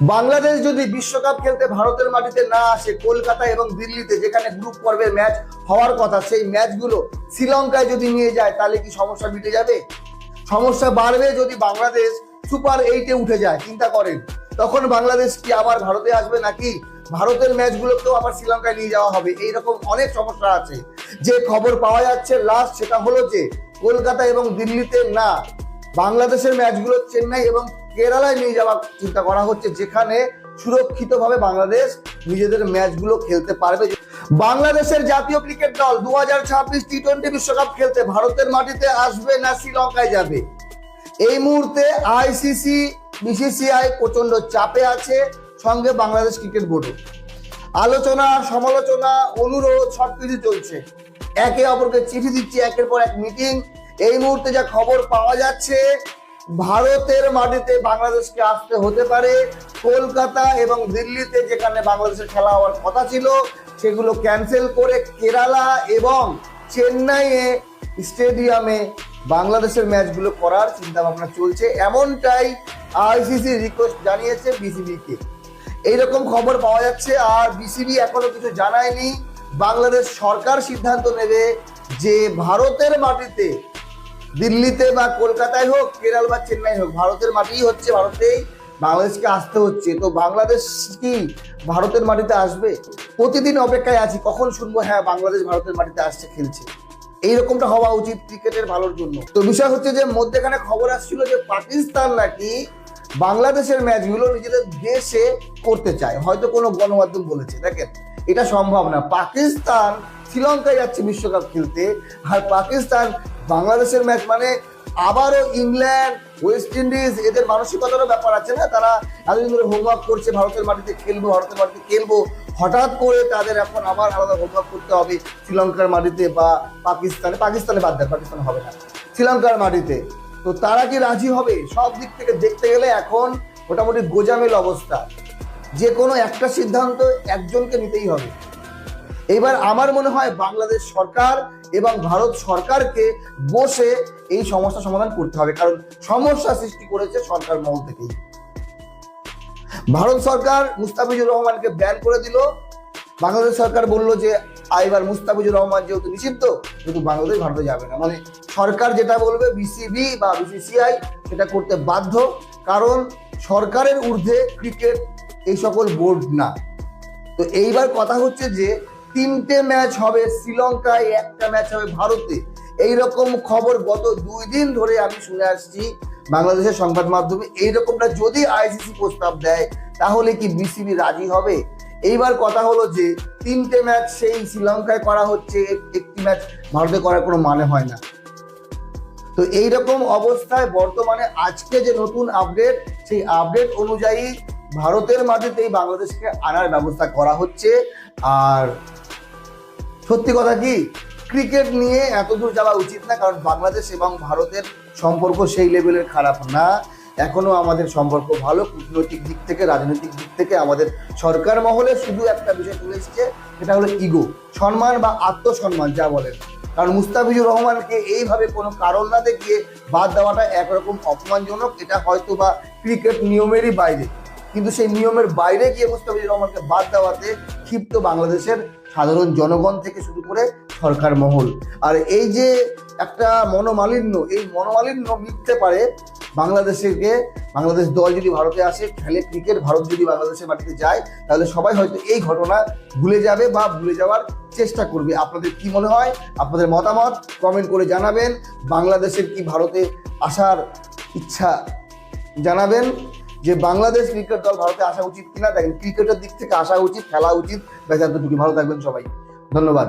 বাংলাদেশ যদি বিশ্বকাপ খেলতে ভারতের মাটিতে না আসে, কলকাতা এবং দিল্লিতে যেখানে গ্রুপ পর্বের ম্যাচ হওয়ার কথা, সেই ম্যাচগুলো শ্রীলঙ্কায় যদি নিয়ে যায়, তাহলে কি সমস্যা মিটে যাবে? সমস্যা বাড়বে যদি বাংলাদেশ সুপার এইটে উঠে যায়, চিন্তা করেন। তখন বাংলাদেশ কি আবার ভারতে আসবে নাকি? ভারতের ম্যাচগুলোকেও আবার শ্রীলঙ্কায় নিয়ে যাওয়া হবে। এইরকম অনেক সমস্যা আছে। যে খবর পাওয়া যাচ্ছে লাস্ট সেটা হলো যে, কলকাতা এবং দিল্লিতে না, বাংলাদেশের ম্যাচগুলো চেন্নাই এবং কেরালায় নিয়ে যাওয়ার চিন্তা করা হচ্ছে, যেখানে সুরক্ষিতভাবে বাংলাদেশ নিজেদের ম্যাচগুলো খেলতে পারবে। বাংলাদেশের জাতীয় ক্রিকেট দল দু হাজার ছাব্বিশ টি টোয়েন্টি বিশ্বকাপ খেলতে ভারতের মাটিতে আসবে না শ্রীলঙ্কায় যাবে। এই মুহূর্তে আইসিসি বিসিসিআই প্রচণ্ড চাপে আছে, সঙ্গে বাংলাদেশ ক্রিকেট বোর্ডও। আলোচনা, সমালোচনা, অনুরোধ সবকিছু চলছে। একে অপরকে চিঠি দিচ্ছে, একের পর এক মিটিং। এই মুহূর্তে যা খবর পাওয়া যাচ্ছে ভারতের মাটিতে বাংলাদেশকে আসতে হতে পারে। কলকাতা এবং দিল্লিতে যেখানে বাংলাদেশের খেলা হওয়ার কথা ছিল, সেগুলো ক্যান্সেল করে কেরালা এবং চেন্নাইয়ে স্টেডিয়ামে বাংলাদেশের ম্যাচগুলো করার চিন্তা ভাবনা চলছে। এমনটাই আইসিসি রিকোয়েস্ট জানিয়েছে বিসিবিকে। এইরকম খবর পাওয়া যাচ্ছে, আর বিসিবি এখনও কিছু জানায়নি। বাংলাদেশ সরকার সিদ্ধান্ত নেবে যে ভারতের মাটিতে দিল্লিতে বা কলকাতায় হোক, কেরল বা চেন্নাই হোক, ভারতের মাটিই হচ্ছে ভারতেই, বাংলাদেশকে আসতে হচ্ছে। তো বাংলাদেশ কি ভারতের মাটিতে আসবে? প্রতিদিন অপেক্ষায় আছি, কখন শুনব হ্যাঁ বাংলাদেশ ভারতের মাটিতে আসছে, খেলছে। এইরকমটা হওয়া উচিত ক্রিকেটের ভালোর জন্য। তো বিষয় হচ্ছে যে, মধ্যেখানে খবর আসছিল যে, পাকিস্তান নাকি বাংলাদেশের ম্যাচগুলো নিজেদের দেশে করতে চায়। হয়তো কোনো গণমাধ্যম বলেছে। দেখেন, এটা সম্ভব না। পাকিস্তান, শ্রীলঙ্কায় যাচ্ছে বিশ্বকাপ খেলতে, আর পাকিস্তান বাংলাদেশের ম্যাচ মানে আবারও ইংল্যান্ড, ওয়েস্ট ইন্ডিজ, এদের মানসিকতারও ব্যাপার আছে না? তারা এতদিন ধরে হোমওয়ার্ক করছে, ভারতের মাটিতে খেলব, ভারতের মাটিতে খেলব। হঠাৎ করে তাদের এখন আবার আলাদা হোমওয়ার্ক করতে হবে শ্রীলঙ্কার মাটিতে বা পাকিস্তানে। পাকিস্তানে বাদ দেয় পাকিস্তান হবে না। শ্রীলঙ্কার মাটিতে। তো তারা কি রাজি হবে? সব দিক থেকে দেখতে গেলে এখন মোটামুটি গোজামেল অবস্থা। যে কোনো একটা সিদ্ধান্ত একজনকে নিতেই হবে। এবার আমার মনে হয় বাংলাদেশ সরকার এবং ভারত সরকারকে বসে এই সমস্যা সমাধান করতে হবে, কারণ সমস্যা সৃষ্টি করেছে সরকার মহল থেকেই। ভারত সরকার মুস্তাফিজুর রহমানকে ব্যান করে দিল। বাংলাদেশ সরকার বলল যে আইবার মুস্তাফিজুর রহমান যেহেতু নিষিদ্ধ কিন্তু বাংলাদেশ ভারতে যাবে না। মানে সরকার যেটা বলবে বিসিবি বা বিসিসিআই সেটা করতে বাধ্য, কারণ সরকারের ঊর্ধ্বে ক্রিকেট এই সকল বোর্ড না। তো এইবার কথা হচ্ছে যে তিনটে ম্যাচ হবে শ্রীলঙ্কায়, একটা ম্যাচ হবে ভারতে। এই রকম খবর গত দুই দিন ধরে আমি শুনে আসছি বাংলাদেশের সংবাদ মাধ্যমে। এইরকমটা যদি আইসিসি প্রস্তাব দেয়, তাহলে কি বিসিবি রাজি হবে? এইবার কথা হলো যে, তিনটে ম্যাচ সেই শ্রীলঙ্কায় করা হচ্ছে, একটি ম্যাচ ভারতে করার কোনো মানে হয় না। তো এইরকম অবস্থায় বর্তমানে আজকে যে নতুন আপডেট সেই আপডেট অনুযায়ী ভারতের মাটিতেই বাংলাদেশকে আনার ব্যবস্থা করা হচ্ছে। আর সত্যি কথা কি? ক্রিকেট নিয়ে এত দূর যাওয়া উচিত না, কারণ বাংলাদেশ এবং ভারতের সম্পর্ক সেই লেভেলের খারাপ না। এখনও আমাদের সম্পর্ক ভালো, কূটনৈতিক দিক থেকে, রাজনৈতিক দিক থেকে আমাদের সরকার মহলে শুধু একটা বিষয় তুলে এসছে, সেটা হলো ইগো সম্মান বা আত্মসম্মান, যা বলেন। কারণ মুস্তাফিজুর রহমানকে এইভাবে কোনো কারণ না দেখিয়ে বাদ দেওয়াটা একরকম অপমানজনক, এটা হয়তো বা ক্রিকেট নিয়মেরই বাইরে। কিন্তু সেই নিয়মের বাইরে গিয়ে মুস্তাফিজুর রহমানকে বাদ দেওয়াতে ক্ষিপ্ত বাংলাদেশের সাধারণ জনগণ থেকে শুরু করে সরকার মহল। আর এই যে একটা মনোমালিন্য, এই মনোমালিন্য মিটতে পারে বাংলাদেশকে বাংলাদেশ দল যদি ভারতে আসে, খেলে ক্রিকেট ভারত যদি বাংলাদেশের মাটিতে যায়, তাহলে সবাই হয়তো এই ঘটনা ভুলে যাবে বা ভুলে যাওয়ার চেষ্টা করবে। আপনাদের কি মনে হয়? আপনাদের মতামত কমেন্ট করে জানাবেন। বাংলাদেশের কি ভারতে আসার ইচ্ছা জানাবেন? যে বাংলাদেশ ক্রিকেট দল ভারতে আসা উচিত কিনা, দেখেন, ক্রিকেটের দিক থেকে আসা উচিত, খেলা উচিত। ব্যাস এতটুকু ভালো থাকবেন সবাই। ধন্যবাদ।